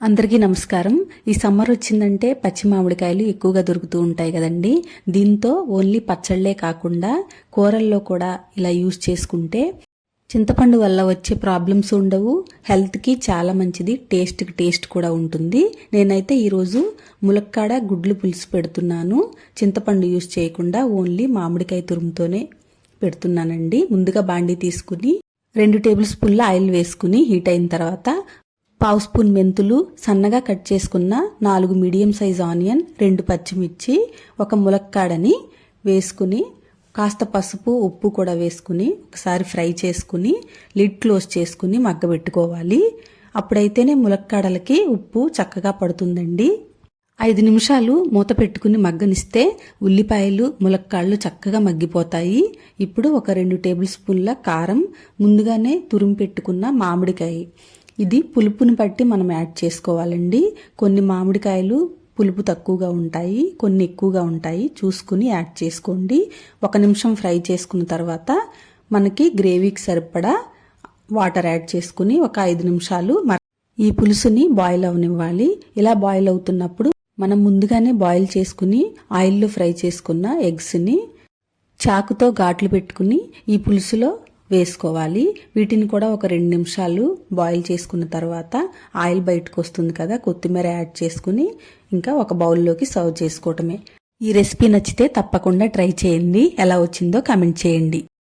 అందరికీ నమస్కారం. ఈ సమ్మర్ వచ్చిందంటే పచ్చి మామిడికాయలు ఎక్కువగా దొరుకుతూ ఉంటాయి కదండి. దీంతో ఓన్లీ పచ్చళ్ళే కాకుండా కూరల్లో కూడా ఇలా యూజ్ చేసుకుంటే చింతపండు వల్ల వచ్చే ప్రాబ్లమ్స్ ఉండవు. హెల్త్కి చాలా మంచిది టేస్ట్కి టేస్ట్ కూడా ఉంటుంది. నేనైతే ఈరోజు ములక్కాడ గుడ్లు పులుసు పెడుతున్నాను. చింతపండు యూజ్ చేయకుండా ఓన్లీ మామిడికాయ తురుముతోనే పెడుతున్నానండి. ముందుగా బాండీ తీసుకుని రెండు టేబుల్ స్పూన్ల ఆయిల్ వేసుకుని హీట్ అయిన తర్వాత పావు స్పూన్ మెంతులు సన్నగా కట్ చేసుకున్న నాలుగు మీడియం సైజ్ ఆనియన్ రెండు పచ్చిమిర్చి ఒక ములక్కాడని వేసుకుని కాస్త పసుపు ఉప్పు కూడా వేసుకుని ఒకసారి ఫ్రై చేసుకుని లిడ్ క్లోజ్ చేసుకుని మగ్గబెట్టుకోవాలి. అప్పుడైతేనే ములక్కాడలకి ఉప్పు చక్కగా పడుతుందండి. ఐదు నిమిషాలు మూత పెట్టుకుని మగ్గనిస్తే ఉల్లిపాయలు ములక్కాళ్ళు చక్కగా మగ్గిపోతాయి. ఇప్పుడు ఒక రెండు టేబుల్ స్పూన్ల కారం ముందుగానే తురిమి పెట్టుకున్న మామిడికాయ. ఇది పులుపుని బట్టి మనం యాడ్ చేసుకోవాలండి. కొన్ని మామిడికాయలు పులుపు తక్కువగా ఉంటాయి కొన్ని ఎక్కువగా ఉంటాయి. చూసుకుని యాడ్ చేసుకోండి. ఒక నిమిషం ఫ్రై చేసుకున్న తర్వాత మనకి గ్రేవీకి సరిపడా వాటర్ యాడ్ చేసుకుని ఒక ఐదు నిమిషాలు ఈ పులుసుని బాయిల్ అవనివ్వాలి. ఇలా బాయిల్ అవుతున్నప్పుడు మనం ముందుగానే బాయిల్ చేసుకుని ఆయిల్లో ఫ్రై చేసుకున్న ఎగ్స్ని చాకుతో ఘాట్లు పెట్టుకుని ఈ పులుసులో వేసుకోవాలి. వీటిని కూడా ఒక రెండు నిమిషాలు బాయిల్ చేసుకున్న తర్వాత ఆయిల్ బయటకు వస్తుంది కదా కొత్తిమీర యాడ్ చేసుకుని ఇంకా ఒక బౌల్లోకి సర్వ్ చేసుకోవటమే. ఈ రెసిపీ నచ్చితే తప్పకుండా ట్రై చేయండి. ఎలా వచ్చిందో కామెంట్ చేయండి.